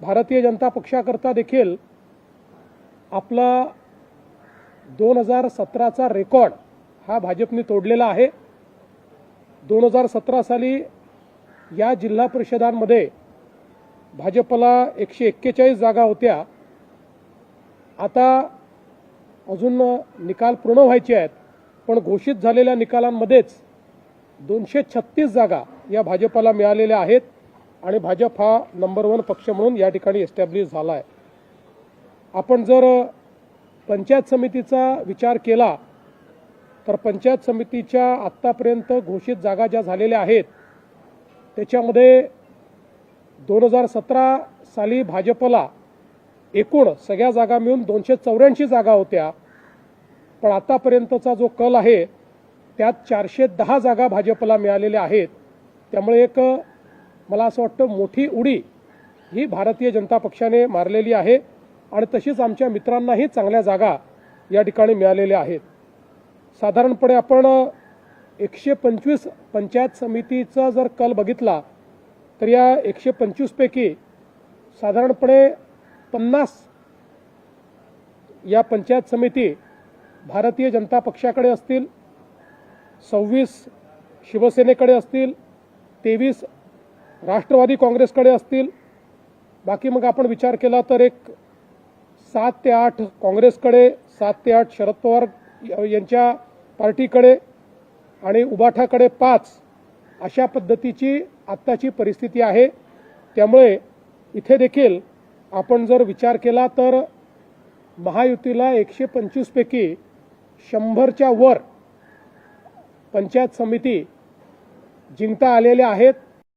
भारतीय जनता पक्षाकरता देखील आपला दोन हजार सतराचा रेकॉर्ड हा भाजपने तोडलेला आहे. दोन हजार सतरा साली या जिल्हा परिषदांमध्ये भाजपला एकशे एक्केचाळीस जागा होत्या. आता अजून निकाल पूर्ण व्हायचे आहेत पण घोषित झालेल्या निकालांमध्येच दोनशे छत्तीस जागा या भाजपला मिळालेल्या आहेत. आणि भाजप हा नंबर वन पक्ष म्हणून या ठिकाणी एस्टॅब्लिश झाला आहे आपण जर पंचायत समितीचा विचार केला तर पंचायत समितीच्या आत्तापर्यंत घोषित जागा ज्या झालेल्या आहेत त्याच्यामध्ये दोन हजार सतरा साली भाजपला एकूण सगळ्या जागा मिळून दोनशे चौऱ्याऐंशी जागा होत्या. पण आतापर्यंतचा जो कल आहे त्यात चारशे दहा जागा भाजपला मिळालेल्या आहेत. त्यामुळे एक मला असं वाटतं मोठी उडी ही भारतीय जनता पक्षाने मारलेली आहे आणि तशीच आमच्या मित्रांनाही चांगल्या जागा या ठिकाणी मिळालेल्या आहेत. साधारणपणे आपण एकशे पंचवीस पंचायत समितीचा जर कल बघितला तर या एकशे पंचवीसपैकी साधारणपणे पन्नास या पंचायत समिती भारतीय जनता पक्षाकडे असतील सव्वीस शिवसेनेकडे असतील तेवीस राष्ट्रवादी काँग्रेसकडे असतील. बाकी मग आपण विचार केला तर एक सात ते आठ काँग्रेसकडे सात ते आठ शरद पवार यांच्या पार्टीकडे आणि उबाठाकडे पाच अशा पद्धतीची आत्ताची परिस्थिती आहे. त्यामुळे इथे देखील आपण जर विचार केला तर महायुतीला एकशे पंचवीसपैकी शंभरच्या वर पंचायत समिती जिंकता आलेल्या आहेत.